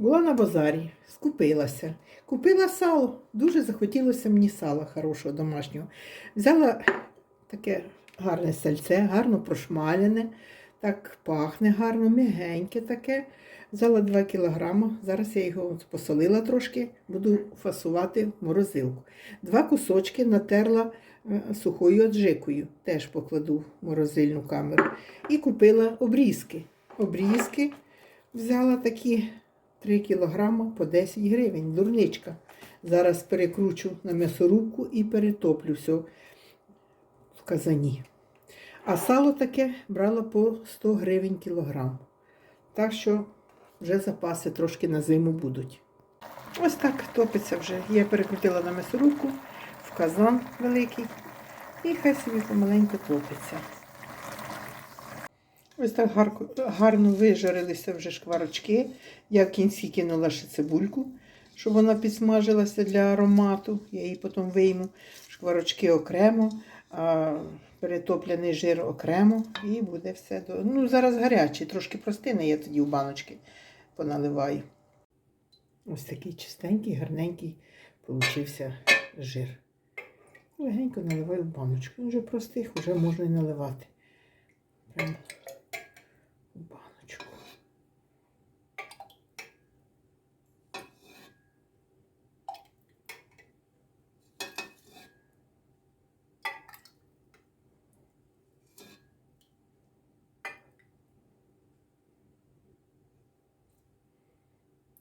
Була на базарі, скупилася. Купила сало. Дуже захотілося мені сала хорошого домашнього. Взяла таке гарне сальце, гарно прошмалене, так пахне гарно, м'ягеньке таке. Взяла 2 кілограма. Зараз я його посолила трошки, буду фасувати в морозилку. Два кусочки натерла е, сухою аджикою, теж покладу в морозильну камеру. І купила обрізки. Обрізки взяла такі 3 кілограма по 10 гривень. Дурничка. Зараз перекручу на м'ясорубку і перетоплю все в казані. А сало таке брала по 100 гривень кілограм. Так що вже запаси трошки на зиму будуть. Ось так топиться вже. Я перекрутила на м'ясорубку в казан великий. І хай собі помаленьку топиться. Ось так гарко, гарно вижарилися вже шкварочки. Я в кінці кинула ще цибульку, щоб вона підсмажилася для аромату. Я її потім вийму. Шкварочки окремо, а перетоплений жир окремо. І буде все. До... Ну, зараз гарячий, трошки простине, я тоді в баночки поналиваю. Ось такий чистенький, гарненький получився жир. Легенько наливаю в баночку. Він вже простих, вже можна і наливати. Прямо в баночку.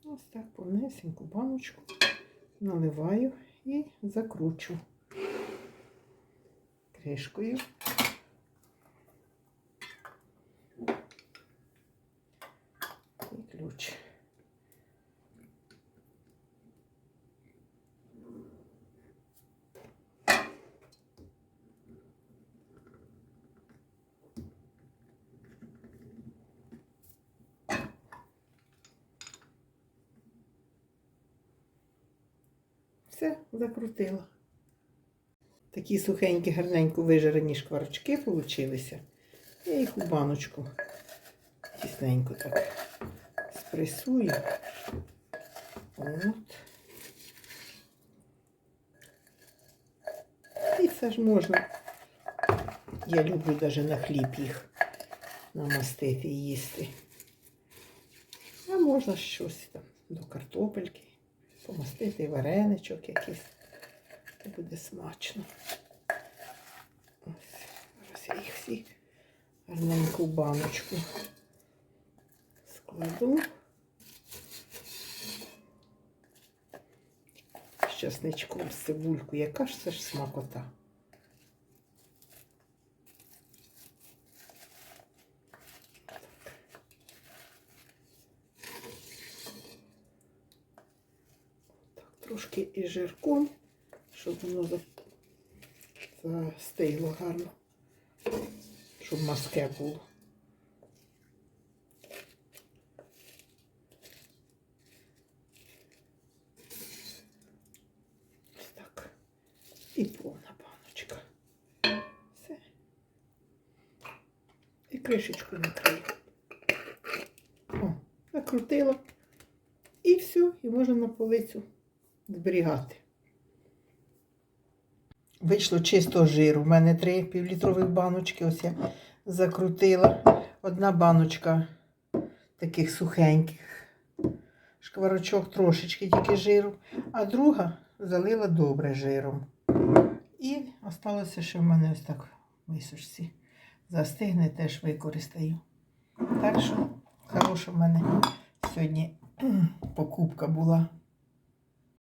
Ось так повнесеньку баночку наливаю і закручу кришкою. І ключ. Все, закрутила. Такі сухенькі, гарненько вижарені шкварочки получилися. Я їх у баночку тісненько так спресую. От. І це ж можна. Я люблю навіть на хліб їх намастити і їсти. А можна щось там до картопельки, помастити вареничок якийсь. Це буде смачно. Ось, зараз я їх всі гарненьку баночку складу. З часничком, з цибулькою. Яка ж це ж смакота? Трошки і жирком, щоб воно застигло гарно, щоб маске було. Ось так. І повна баночка. Все. І кришечку накрию. О, накрутила. І все, і можна на полицю зберігати. Вийшло чистого жиру. У мене три півлітрових баночки. Ось я закрутила. Одна баночка таких сухеньких. Шкварочок трошечки тільки жиру, а друга залила добре жиром. І осталося ще в мене ось так в мисочці. Застигне, теж використаю. Так що хороша в мене сьогодні покупка була.